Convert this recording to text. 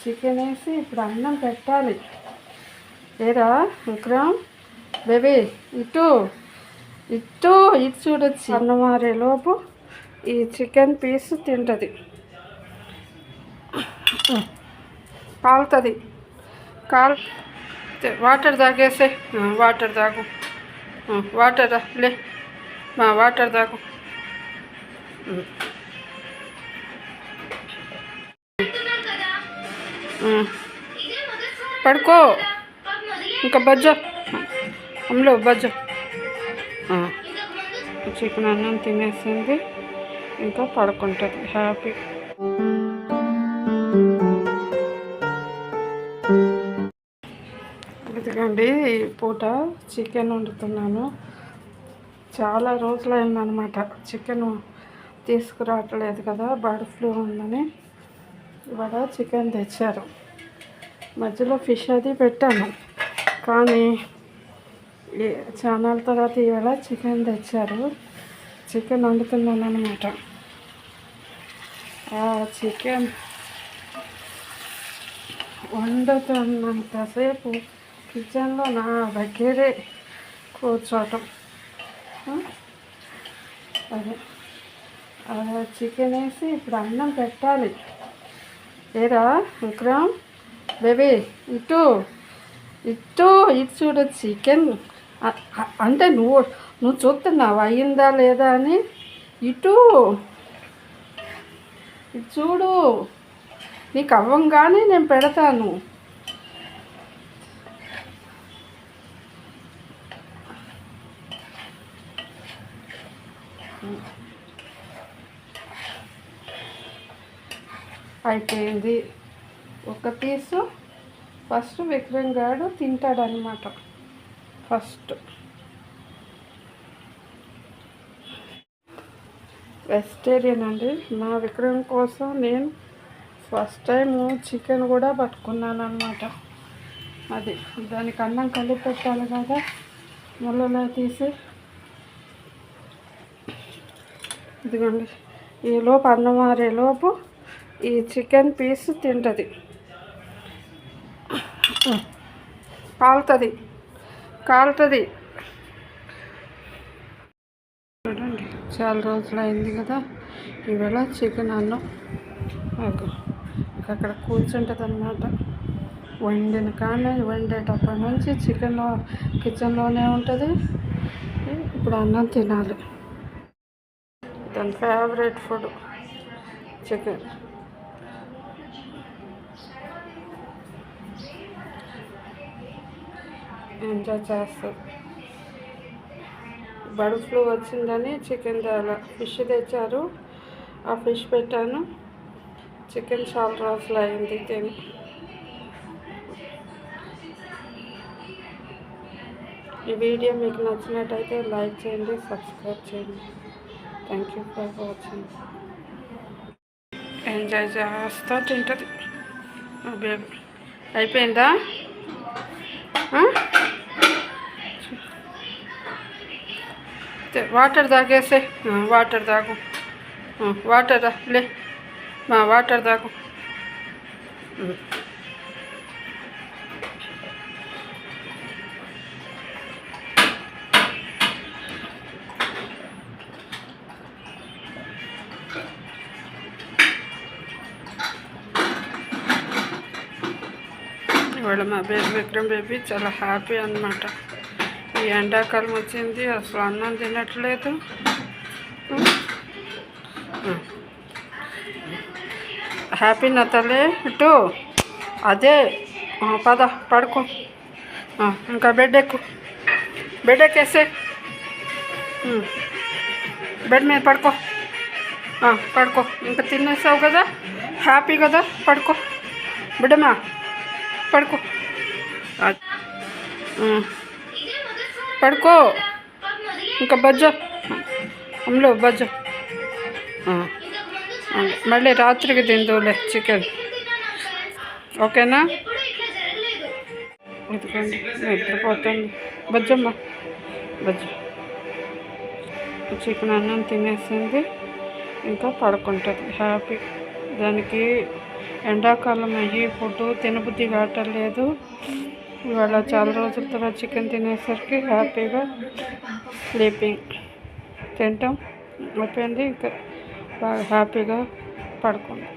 Chicken వేసి ఇప్పుడు అన్నం పెట్టాలి. ఏరా విక్రమ్? బేబీ ఇటు ఇటు ఇటు చూడొచ్చు అన్నం లోపు ఈ చికెన్ పీస్ తింటుంది. కాలుతుంది. కాల్ వాటర్ తాగేసే. వాటర్ తాగు. వాటర్ లే. మా వాటర్ తాగు. పడుకో. ఇంకా బజ్జో. అమ్ములో బజ్జో. చికెన్ అన్నం తినేసింది. ఇంకా పడుకుంటుంది. హ్యాపీ ఇదిగండి ఈ పూట చికెన్ వండుతున్నాను. చాలా రోజులు చికెన్ తీసుకురావట్లేదు కదా బర్డ్ ఫ్లూ ఉందని. ఇవాళ చికెన్ తెచ్చారు. మధ్యలో ఫిష్ అది పెట్టాను. కానీ చాలా తర్వాత ఇవాళ చికెన్ తెచ్చారు. చికెన్ వండుతున్నాను అనమాట చికెన్ వండుతున్నంతసేపు కిచెన్లో నా దగ్గరే కూర్చోవటం అదే. చికెన్ వేసి ఇప్పుడు అన్నం పెట్టాలి. ఏరా విక్రమ్? బేబీ ఇటు. ఇటు ఇటు చూడు చికెన్. అంటే నువ్వు నువ్వు చూస్తున్నావు? అయ్యిందా లేదా అని? ఇటు. ఇటు చూడు. నీకు అవ్వంగానే నేను పెడతాను. అయిపోయింది. ఒక పీసు ఫస్ట్ విక్రమ్ గారు తింటాడనమాట ఫస్ట్. వెజిటేరియన్ అండి. మా విక్రమ్ కోసం నేను ఫస్ట్ టైం చికెన్ కూడా పట్టుకున్నాను అనమాట అది దానికి అన్నం కలిపి పెట్టాలి కదా. ముళ్ళలో తీసి. ఇదిగోండి. ఈ లోపు అన్నం మారేలోపు ఈ చికెన్ పీస్ తింటుంది. కాలుతుంది. కాలుతుంది. చూడండి చాలా రోజులు అయింది కదా. ఈవేళ చికెన్ అన్నం. అక్కడ కూర్చుంటుంది అనమాట వండిన కానీ వండేటప్పటి నుంచి చికెన్లో కిచెన్లోనే ఉంటుంది. ఇప్పుడు అన్నం తినాలి. దాని ఫేవరెట్ ఫుడ్ చికెన్. ఎంజాయ్ చేస్తారు బర్డ్ ఫ్లూ వచ్చిందని చికెన్ తేలా ఫిష్ తెచ్చారు. ఆ ఫిష్ పెట్టాను. చికెన్ చాలా రోజులు అయింది తిని. ఈ వీడియో మీకు నచ్చినట్టయితే లైక్ చేయండి సబ్స్క్రైబ్ చేయండి. Thank you for watching enjoy చేస్తా తింటుంది. అయిపోయిందా? ఆ? తే- వాటర్ తాగేసే ఆ, వాటర్ తాగు ఆ, వాటర్ రా లే మా వాటర్ తాగు ఉమ్. ఇవాళ ఈ ఎండాకాలం వచ్చింది అసలు అన్నం తినట్లేదు. హ్యాపీ నా తల్లి ఇటు. అదే. పద పడుకో. ఇంకా బెడ్ ఎక్కు. బెడ్ ఎక్కేసే. బెడ్ మీద పడుకో. పడుకో. ఇంకా తినేసావు కదా? హ్యాపీ కదా? పడుకో. బిడ్డమా? పడుకో. అది. పడుకో. ఇంకా బజ్జో. అమ్ములో బజ్జో. మళ్ళీ రాత్రికి తిందులే చికెన్. ఓకేనా? ఎందుకండి నిద్రపోతుంది బజ్జమ్మ. బజ్జ. చికెన్ అన్నం తినేసింది. ఇంకా పడుకుంటుంది. హ్యాపీ. దానికి ఎండాకాలం అయ్యి ఫుడ్ తినబుద్ధి కావట్లేదు. ఇవాళ చాలా రోజుల తర్వాత చికెన్ తినేసరికి హ్యాపీగా స్లీపింగ్ తింటాం. అయిపోయింది. ఇంకా బాగా హ్యాపీగా పడుకుంటాం